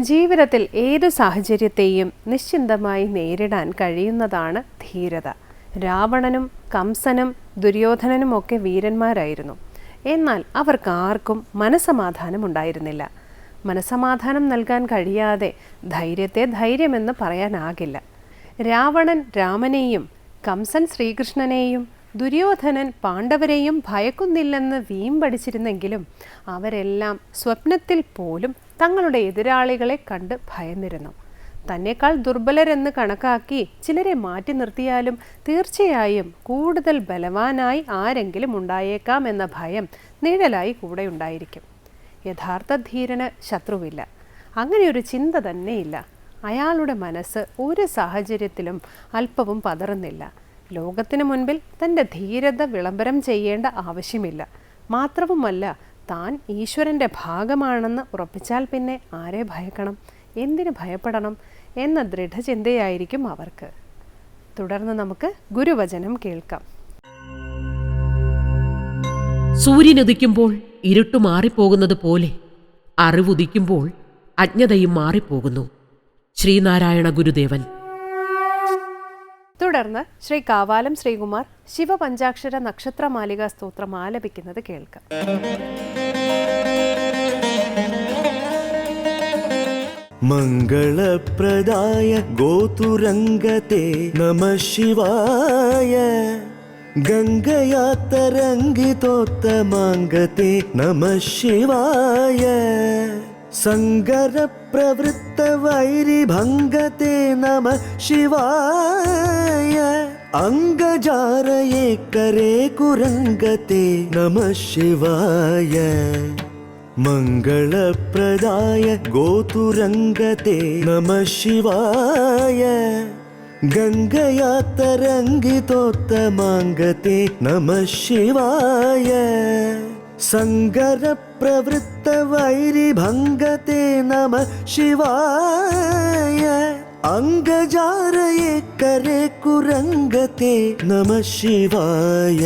ജീവിതത്തിൽ ഏതു സാഹചര്യത്തെയും നിശ്ചിന്തമായി നേരിടാൻ കഴിയുന്നതാണ് ധീരത. രാവണനും കംസനും ദുര്യോധനനും ഒക്കെ വീരന്മാരായിരുന്നു. എന്നാൽ അവർക്ക് ആർക്കും മനസമാധാനം ഉണ്ടായിരുന്നില്ല. മനസമാധാനം നൽകാൻ കഴിയാതെ ധൈര്യത്തെ ധൈര്യമെന്ന് പറയാനാകില്ല. രാവണൻ രാമനെയും കംസൻ ശ്രീകൃഷ്ണനെയും ദുര്യോധനൻ പാണ്ഡവരെയും ഭയക്കുന്നില്ലെന്ന് വീമ്പടിച്ചിരുന്നെങ്കിലും അവരെല്ലാം സ്വപ്നത്തിൽ പോലും തങ്ങളുടെ എതിരാളികളെ കണ്ട് ഭയന്നിരുന്നു. തന്നെക്കാൾ ദുർബലരെന്ന് കണക്കാക്കി ചിലരെ മാറ്റി നിർത്തിയാലും തീർച്ചയായും കൂടുതൽ ബലവാനായി ആരെങ്കിലും ഉണ്ടായേക്കാം എന്ന ഭയം നിഴലായി കൂടെ ഉണ്ടായിരിക്കും യഥാർത്ഥ ധീരന് ശത്രുവില്ല. അങ്ങനെയൊരു ചിന്ത തന്നെയില്ല. അയാളുടെ മനസ്സ് ഒരു സാഹചര്യത്തിലും അല്പവും പതറുന്നില്ല. ലോകത്തിന് മുൻപിൽ തന്റെ ധീരത വിളംബരം ചെയ്യേണ്ട ആവശ്യമില്ല. മാത്രവുമല്ല താൻ ഈശ്വരന്റെ ഭാഗമാണെന്ന് ഉറപ്പിച്ചാൽ പിന്നെ ആരെ ഭയക്കണം? എന്തിനു ഭയപ്പെടണം? എന്ന ദൃഢചിന്തയായിരിക്കും അവർക്ക്. തുടർന്ന് നമുക്ക് ഗുരുവചനം കേൾക്കാം. സൂര്യനുദിക്കുമ്പോൾ ഇരുട്ടു മാറിപ്പോകുന്നത് പോലെ അറിവുദിക്കുമ്പോൾ അജ്ഞതയും മാറിപ്പോകുന്നു. ശ്രീനാരായണ ഗുരുദേവൻ തുടർന്ന് ശ്രീ കാവാലം ശ്രീകുമാർ ശിവപഞ്ചാക്ഷര നക്ഷത്രമാലിക സ്തോത്രം ആലപിക്കുന്നത് കേൾക്കാം. മംഗളപ്രദായ ഗോതുരംഗത്തെ നമ ശിവായ. ഗംഗയാതരംഗിതോത്തമാംഗത്തെ നമ ശിവായ. സങ്കരപ്രവൃത്തവൈരിഭംഗത്തെ सङ्गरप्रवृत्तवैरिभङ्गते नमः शिवाय अङ्गजारये करे कुरङ्गते नमः शिवाय मङ्गलप्रदाय गोतुरङ्गते नमः शिवाय गङ्गया तरङ्गितोत्तमाङ्गते नमः शिवाय सङ्गरप्रवृत्तवैरिभङ्गते नमः अंग जार करे कुरंगते नमः शिवाय।